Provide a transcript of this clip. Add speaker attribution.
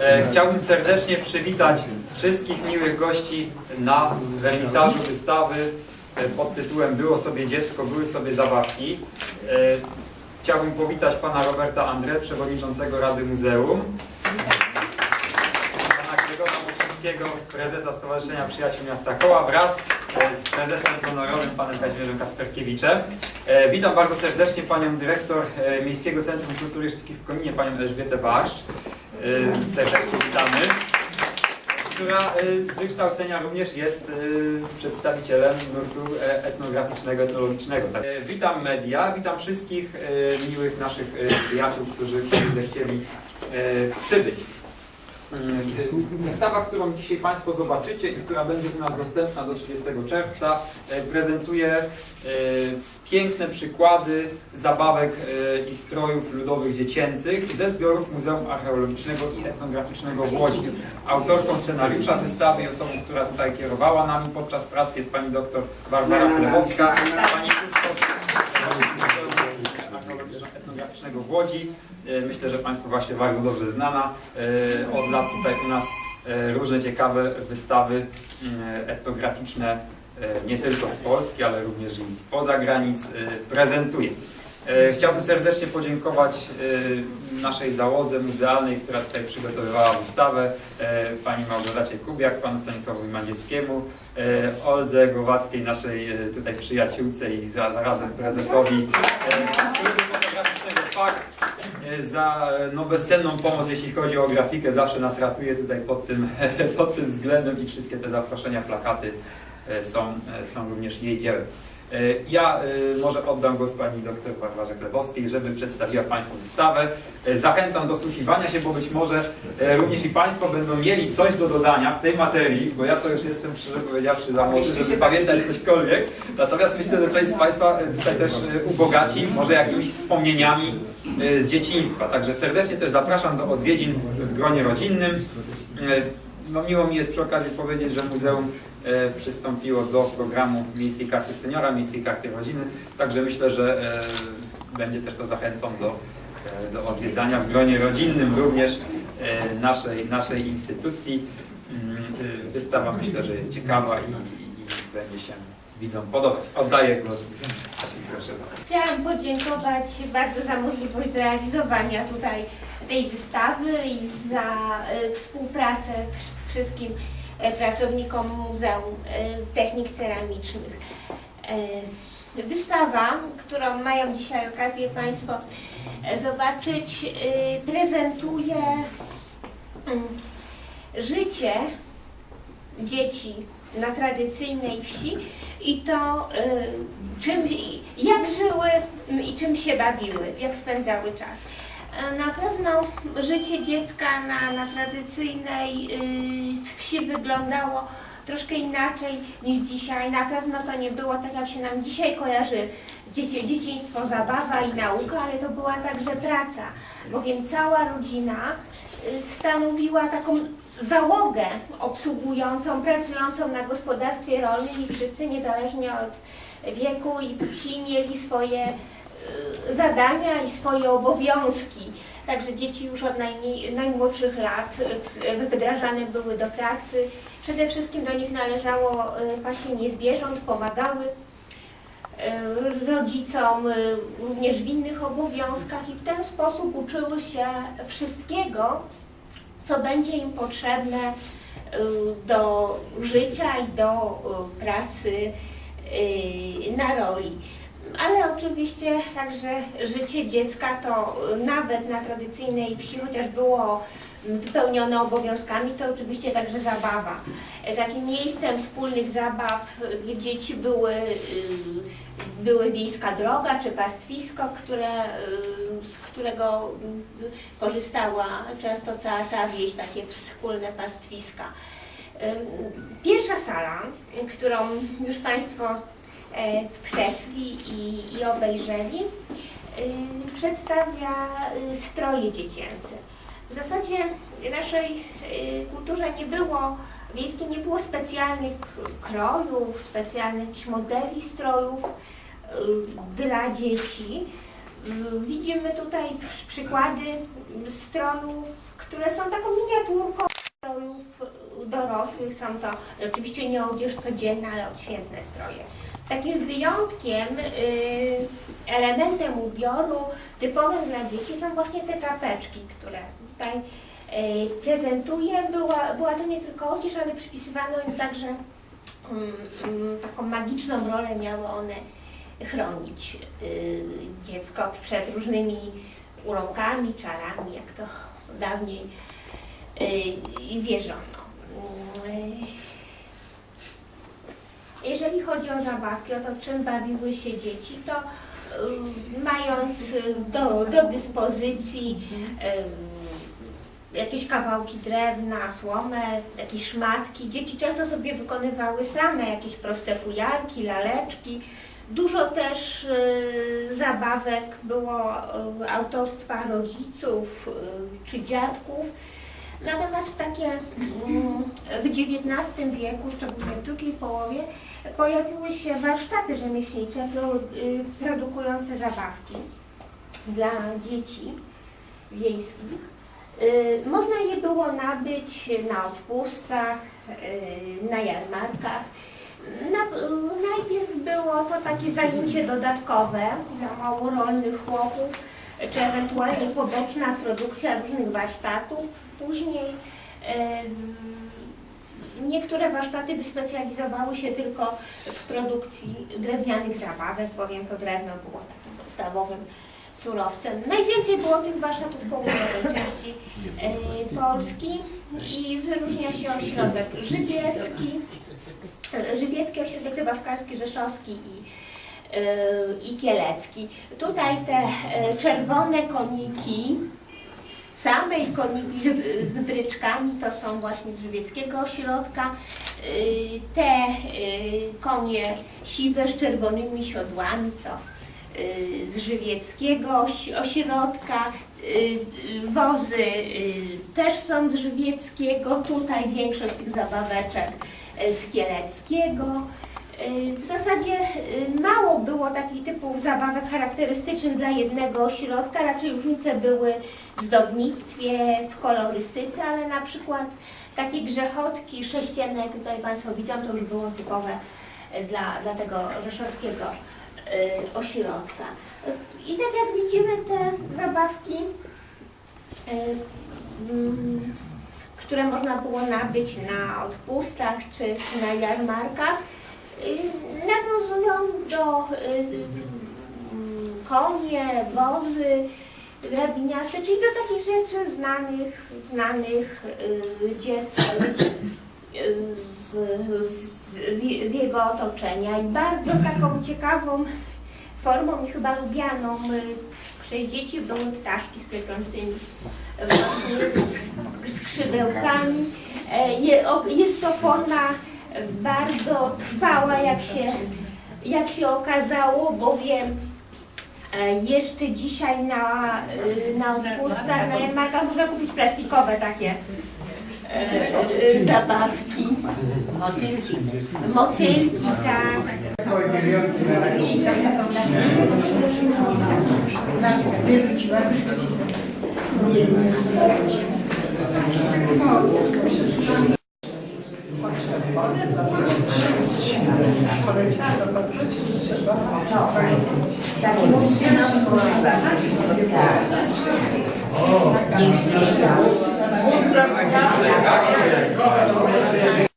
Speaker 1: E, Chciałbym serdecznie przywitać wszystkich miłych gości na wernisażu wystawy e, pod tytułem Było sobie dziecko, były sobie zabawki. E, Chciałbym powitać pana Roberta André, przewodniczącego Rady Muzeum. Pana Grzegorza Moczyńskiego, prezesa Stowarzyszenia Przyjaciół Miasta Koła wraz z prezesem honorowym panem Kazimierzem Kasperkiewiczem. Witam bardzo serdecznie panią dyrektor Miejskiego Centrum Kultury i Sztuki w Koninie, panią Elżbietę Barszcz. Serdecznie witamy. Która e, z wykształcenia również jest e, przedstawicielem nurtu e, etnograficznego, etnologicznego. Tak. E, Witam media, witam wszystkich e, miłych naszych przyjaciół, którzy którzy zechcieli e, przybyć. Wystawa, którą dzisiaj Państwo zobaczycie i która będzie u nas dostępna do 30 czerwca, e, prezentuje e, piękne przykłady zabawek e, i strojów ludowych dziecięcych ze zbiorów Muzeum Archeologicznego i Etnograficznego w Łodzi. Autorką scenariusza wystawy i osobą, która tutaj kierowała nami podczas pracy jest pani doktor Barbara Chlebowska, pani Krzysztof Archeologiczno-Etnograficznego w Łodzi. E, Myślę, że Państwu właśnie bardzo dobrze znana. E, Od lat tutaj u nas e, różne ciekawe wystawy mm, etnograficzne, nie tylko z Polski, ale również i spoza granic prezentuje. Chciałbym serdecznie podziękować naszej załodze muzealnej, która tutaj przygotowywała wystawę, pani Małgorzacie Kubiak, panu Stanisławowi Mandziewskiemu, Oldze Głowackiej, naszej tutaj przyjaciółce i za- zarazem prezesowi Klubu Fotograficznego e, za no, bezcenną pomoc, jeśli chodzi o grafikę, zawsze nas ratuje tutaj pod tym, pod tym względem i wszystkie te zaproszenia, plakaty e, są, e, są również jej dziełem. E, Ja e, może oddam głos pani doktor Barbarze Chlebowskiej, żeby przedstawiła Państwu wystawę. E, Zachęcam do słuchiwania się, bo być może również i Państwo będą mieli coś do dodania w tej materii, bo ja to już jestem szczerze powiedziawszy za młody, żeby pamiętać cośkolwiek. Natomiast myślę, że część z Państwa tutaj też ubogaci, może jakimiś wspomnieniami z dzieciństwa. Także serdecznie też zapraszam do odwiedzin w gronie rodzinnym. No miło mi jest przy okazji powiedzieć, że muzeum przystąpiło do programu Miejskiej Karty Seniora, Miejskiej Karty Rodziny, także myślę, że e, będzie też to zachętą do, e, do odwiedzania w gronie rodzinnym również e, naszej, naszej instytucji. Mm, e, Wystawa myślę, że jest ciekawa i, i, i będzie się widzom podobać. Oddaję głos. Proszę bardzo.
Speaker 2: Chciałam podziękować bardzo za możliwość zrealizowania tutaj tej wystawy i za e, współpracę wszystkim e, pracownikom Muzeum e, Technik Ceramicznych. E, Wystawa, którą mają dzisiaj okazję Państwo e, zobaczyć, e, prezentuje mm, życie dzieci na tradycyjnej wsi i to czym, jak żyły mm, i czym się bawiły, jak spędzały czas. E, Na pewno życie dziecka na, na tradycyjnej y, wsi wyglądało troszkę inaczej niż dzisiaj. Na pewno to nie było tak, jak się nam dzisiaj kojarzy dzieciństwo, zabawa i nauka, ale to była także praca, bowiem cała rodzina y, stanowiła taką załogę obsługującą, pracującą na gospodarstwie rolnym i wszyscy niezależnie od wieku i płci mieli swoje zadania i swoje obowiązki. Także dzieci już od najmniej, najmłodszych lat y, wdrażane były do pracy. Przede wszystkim do nich należało y, pasienie zwierząt, pomagały y, rodzicom y, również w innych obowiązkach i w ten sposób uczyły się wszystkiego, co będzie im potrzebne y, do życia i do y, pracy y, na roli. Ale oczywiście także życie dziecka to y, nawet na tradycyjnej wsi, chociaż było wypełnione obowiązkami, to oczywiście także zabawa. Takim miejscem wspólnych zabaw y, dla dzieci były, y, były wiejska droga czy pastwisko, które, y, z którego y, korzystała często cała, cała wieś, takie wspólne pastwiska. Ym, Pierwsza sala, y, którą już Państwo przeszli i, i obejrzeli, y, przedstawia y, stroje dziecięce. W zasadzie w naszej y, kulturze nie było, wiejskiej nie było specjalnych krojów, specjalnych modeli strojów dla dzieci. Widzimy tutaj przy- przykłady strojów, które są taką miniaturką strojów dorosłych. Są to oczywiście nie odzież codzienna, ale odświętne stroje. Takim wyjątkiem, y, elementem ubioru typowym dla dzieci są właśnie te czapeczki, które tutaj y, prezentuję. Była, była to nie tylko odzież, ale przypisywano im także mm, mm, taką magiczną rolę miały one chronić y, dziecko przed różnymi uląkami, czarami, jak to dawniej wierzono. Jeżeli chodzi o zabawki, o to czym bawiły się dzieci, to y, mając y, do, do dyspozycji y, jakieś kawałki drewna, słomę, jakieś szmatki, dzieci często sobie wykonywały same jakieś proste fujarki, laleczki. Dużo też y, zabawek było y, autorstwa rodziców y, czy dziadków. Natomiast w takie mm, w XIX wieku, szczególnie w drugiej połowie, pojawiły się warsztaty rzemieślnicze y, produkujące zabawki dla dzieci wiejskich. Y, Można je było nabyć na odpustach, y, na jarmarkach. Na, najpierw było to takie zajęcie dodatkowe dla małorolnych chłopów, czy ewentualnie poboczna produkcja różnych warsztatów. Później niektóre warsztaty wyspecjalizowały się tylko w produkcji drewnianych zabawek, bowiem to drewno było takim podstawowym surowcem. Najwięcej było tych warsztatów w południowej części e, Polski i wyróżnia się ośrodek żywiecki, e, żywiecki ośrodek zabawkarski, rzeszowski i, i kielecki. Tutaj te e, czerwone koniki, same koniki z, bryczkami to są właśnie z żywieckiego ośrodka. Y, Te y, konie siwe z czerwonymi siodłami to y, z żywieckiego oś- ośrodka. Y, y, Wozy y, też są z żywieckiego. Tutaj większość tych zabaweczek y, z kieleckiego. Y, W zasadzie y, mało było takich typów zabawek charakterystycznych dla jednego ośrodka, raczej różnice były w zdobnictwie, w kolorystyce, ale na przykład takie grzechotki sześcienne, jak tutaj Państwo widzą, to już było typowe y, dla, dla tego rzeszowskiego ośrodka. I tak jak widzimy te zabawki, mm, które można było nabyć na odpustach czy, czy na jarmarkach, nawiązują do y, konie, wozy drabiniaste, czyli do takich rzeczy znanych, znanych y, dziecku y, z, z, z jego otoczenia. I bardzo taką ciekawą formą i chyba lubianą y, przez dzieci były ptaszki z właśnie z- skrzydełkami. E, Jest to forma bardzo trwała, jak się, jak się okazało, bowiem e, jeszcze dzisiaj na, y, na odpustach, na można kupić plastikowe takie e, e, zabawki. Motylki. Motylki, tak.
Speaker 3: Taki mocny Tak. Niech nie